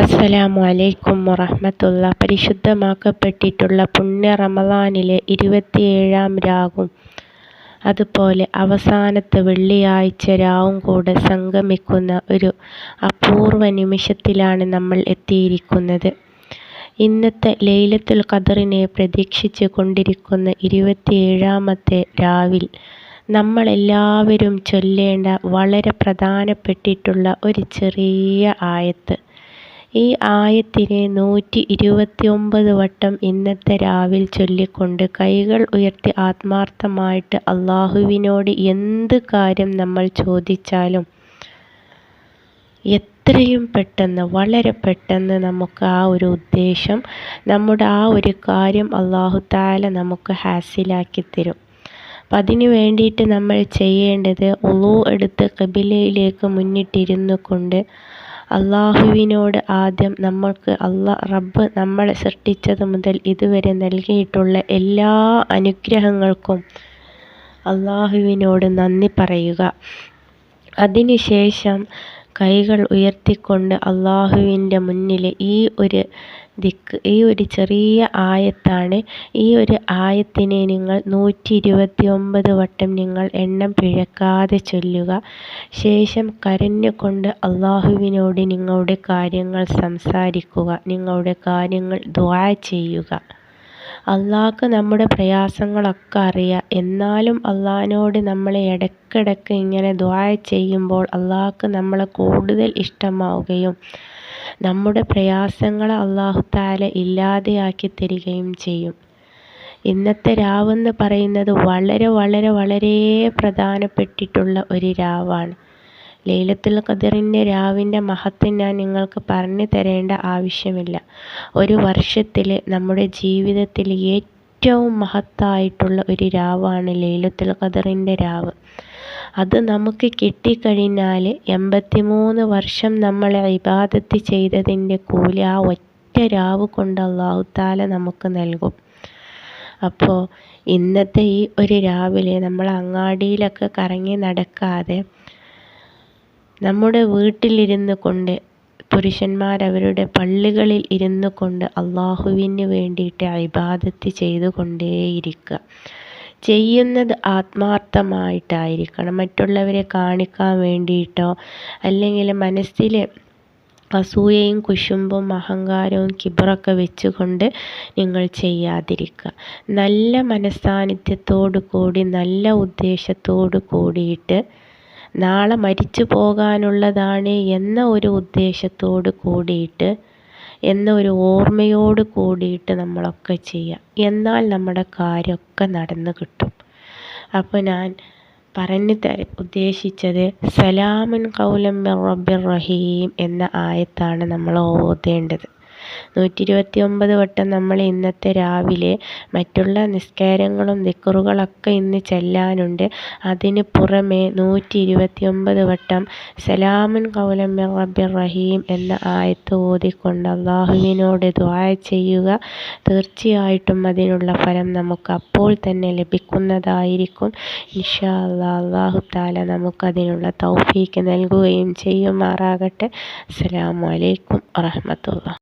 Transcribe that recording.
അസ്സലാമു അലൈക്കും വറഹ്മത്തുള്ള പരിശുദ്ധമാക്കപ്പെട്ടിട്ടുള്ള പുണ്യ റമദാനിലെ ഇരുപത്തിയേഴാം രാവും അതുപോലെ അവസാനത്തെ വെള്ളിയാഴ്ച രാവും കൂടെ സംഗമിക്കുന്ന ഒരു അപൂർവ നിമിഷത്തിലാണ് നമ്മൾ എത്തിയിരിക്കുന്നത്. ഇന്നത്തെ ലൈലത്തുൽ ഖദറിനെ പ്രതീക്ഷിച്ചു കൊണ്ടിരിക്കുന്ന ഇരുപത്തിയേഴാമത്തെ രാവിൽ നമ്മളെല്ലാവരും ചൊല്ലേണ്ട വളരെ പ്രധാനപ്പെട്ടിട്ടുള്ള ഒരു ചെറിയ ആയത്ത് ഈ ആയത്തിനെ നൂറ്റി ഇരുപത്തിയൊമ്പത് വട്ടം ഇന്നത്തെ രാവിൽ ചൊല്ലിക്കൊണ്ട് കൈകൾ ഉയർത്തി ആത്മാർത്ഥമായിട്ട് അള്ളാഹുവിനോട് എന്ത് കാര്യം നമ്മൾ ചോദിച്ചാലും എത്രയും പെട്ടെന്ന് വളരെ പെട്ടെന്ന് നമുക്ക് ആ ഒരു ഉദ്ദേശം നമ്മുടെ ആ ഒരു കാര്യം അള്ളാഹു താല നമുക്ക് ഹാസിലാക്കി തരും. അപ്പം അതിന് വേണ്ടിയിട്ട് നമ്മൾ ചെയ്യേണ്ടത് ഉളു എടുത്ത് കബിലയിലേക്ക് മുന്നിട്ടിരുന്നു കൊണ്ട് അള്ളാഹുവിനോട് ആദ്യം നമ്മൾക്ക് അള്ളാ റബ്ബ് നമ്മളെ സൃഷ്ടിച്ചത് മുതൽ ഇതുവരെ നൽകിയിട്ടുള്ള എല്ലാ അനുഗ്രഹങ്ങൾക്കും അള്ളാഹുവിനോട് നന്ദി പറയുക. അതിനുശേഷം കൈകൾ ഉയർത്തിക്കൊണ്ട് അള്ളാഹുവിന്റെ മുന്നിൽ ഈ ഒരു ദിക്ക്. ഈ ഒരു ചെറിയ ആയത്താണ്. ഈ ഒരു ആയത്തിനെ നിങ്ങൾ നൂറ്റി ഇരുപത്തി ഒമ്പത് വട്ടം നിങ്ങൾ എണ്ണം പിഴക്കാതെ ചൊല്ലുക. ശേഷം കരഞ്ഞുകൊണ്ട് അള്ളാഹുവിനോട് നിങ്ങളുടെ കാര്യങ്ങൾ സംസാരിക്കുക. നിങ്ങളുടെ കാര്യങ്ങൾ ദ്വാ ചെയ്യുക. അള്ളാഹ്ക്ക് നമ്മുടെ പ്രയാസങ്ങളൊക്കെ അറിയാം. എന്നാലും അള്ളാഹിനോട് നമ്മൾ ഇടയ്ക്കിടയ്ക്ക് ഇങ്ങനെ ദ്വാ ചെയ്യുമ്പോൾ അള്ളാഹ്ക്ക് നമ്മളെ കൂടുതൽ ഇഷ്ടമാവുകയും നമ്മുടെ പ്രയാസങ്ങൾ അള്ളാഹു താല ഇല്ലാതെയാക്കി തരികയും ചെയ്യും. ഇന്നത്തെ രാവെന്ന് പറയുന്നത് വളരെ വളരെ വളരെ പ്രധാനപ്പെട്ടിട്ടുള്ള ഒരു രാവാണ്. ലൈലത്തുൽ ഖദറിന്റെ രാവിന്റെ മഹത്വം ഞാൻ നിങ്ങൾക്ക് പറഞ്ഞു തരേണ്ട ആവശ്യമില്ല. ഒരു വർഷത്തിൽ നമ്മുടെ ജീവിതത്തിൽ ഏറ്റവും മഹത്തായിട്ടുള്ള ഒരു രാവാണ് ലൈലത്തുൽ ഖദറിന്റെ രാവ്. അത് നമുക്ക് കിട്ടിക്കഴിഞ്ഞാൽ എൺപത്തിമൂന്ന് വർഷം നമ്മൾ ഇബാദത്ത് ചെയ്തതിന്റെ കൂലി ആ ഒറ്റ രാവ് കൊണ്ട് അള്ളാഹുത്താല നമുക്ക് നൽകും. അപ്പോൾ ഇന്നത്തെ ഈ ഒരു രാവിലെ നമ്മൾ അങ്ങാടിയിലൊക്കെ കറങ്ങി നടക്കാതെ നമ്മുടെ വീട്ടിലിരുന്ന് കൊണ്ട് പുരുഷന്മാർ അവരുടെ പള്ളികളിൽ ഇരുന്നു കൊണ്ട് അള്ളാഹുവിന് വേണ്ടിയിട്ട് ഇബാദത്ത് ചെയ്തുകൊണ്ടേയിരിക്കുക. ചെയ്യുന്നത് ആത്മാർത്ഥമായിട്ടായിരിക്കണം. മറ്റുള്ളവരെ കാണിക്കാൻ വേണ്ടിയിട്ടോ അല്ലെങ്കിൽ മനസ്സിൽ അസൂയയും കുശുമ്പും അഹങ്കാരവും കിബറൊക്കെ വെച്ചുകൊണ്ട് നിങ്ങൾ ചെയ്യാതിരിക്കുക. നല്ല മനസ്സാന്നിധ്യത്തോടു കൂടി നല്ല ഉദ്ദേശത്തോടു കൂടിയിട്ട് നാളെ മരിച്ചു പോകാനുള്ളതാണ് എന്ന ഒരു ഉദ്ദേശത്തോടു കൂടിയിട്ട് എന്ന ഒരു ഓർമ്മയോട് കൂടിയിട്ട് നമ്മളൊക്കെ ചെയ്യുക എന്നാൽ നമ്മുടെ കാര്യമൊക്കെ നടന്നു കിട്ടും. അപ്പോൾ ഞാൻ പറഞ്ഞു തര ഉദ്ദേശിച്ചത് സലാമുൻ കൗലം റബ്ബിർ റഹീം എന്ന ആയത്താണ് നമ്മൾ ഓതേണ്ടത്. നൂറ്റി ഇരുപത്തി ഒമ്പത് വട്ടം നമ്മൾ ഇന്നത്തെ രാവിലെ മറ്റുള്ള നിസ്കാരങ്ങളും ദിക്കറുകളൊക്കെ ഇന്ന് ചെല്ലാനുണ്ട്. അതിന് പുറമെ നൂറ്റി ഇരുപത്തി ഒമ്പത് വട്ടം സലാമുൻ കൗലം റബ്ബിർ റഹീം എന്ന ആയത്ത് ഓതിക്കൊണ്ട് അള്ളാഹുവിനോട് ദ്വായ ചെയ്യുക. തീർച്ചയായിട്ടും അതിനുള്ള ഫലം നമുക്ക് അപ്പോൾ തന്നെ ലഭിക്കുന്നതായിരിക്കും. ഇൻഷാ അല്ലാ അള്ളാഹു താല നമുക്കതിനുള്ള തൗഫീക്ക് നൽകുകയും ചെയ്യുമാറാകട്ടെ. അസ്സലാമു അലൈക്കും വറഹമത്തുള്ള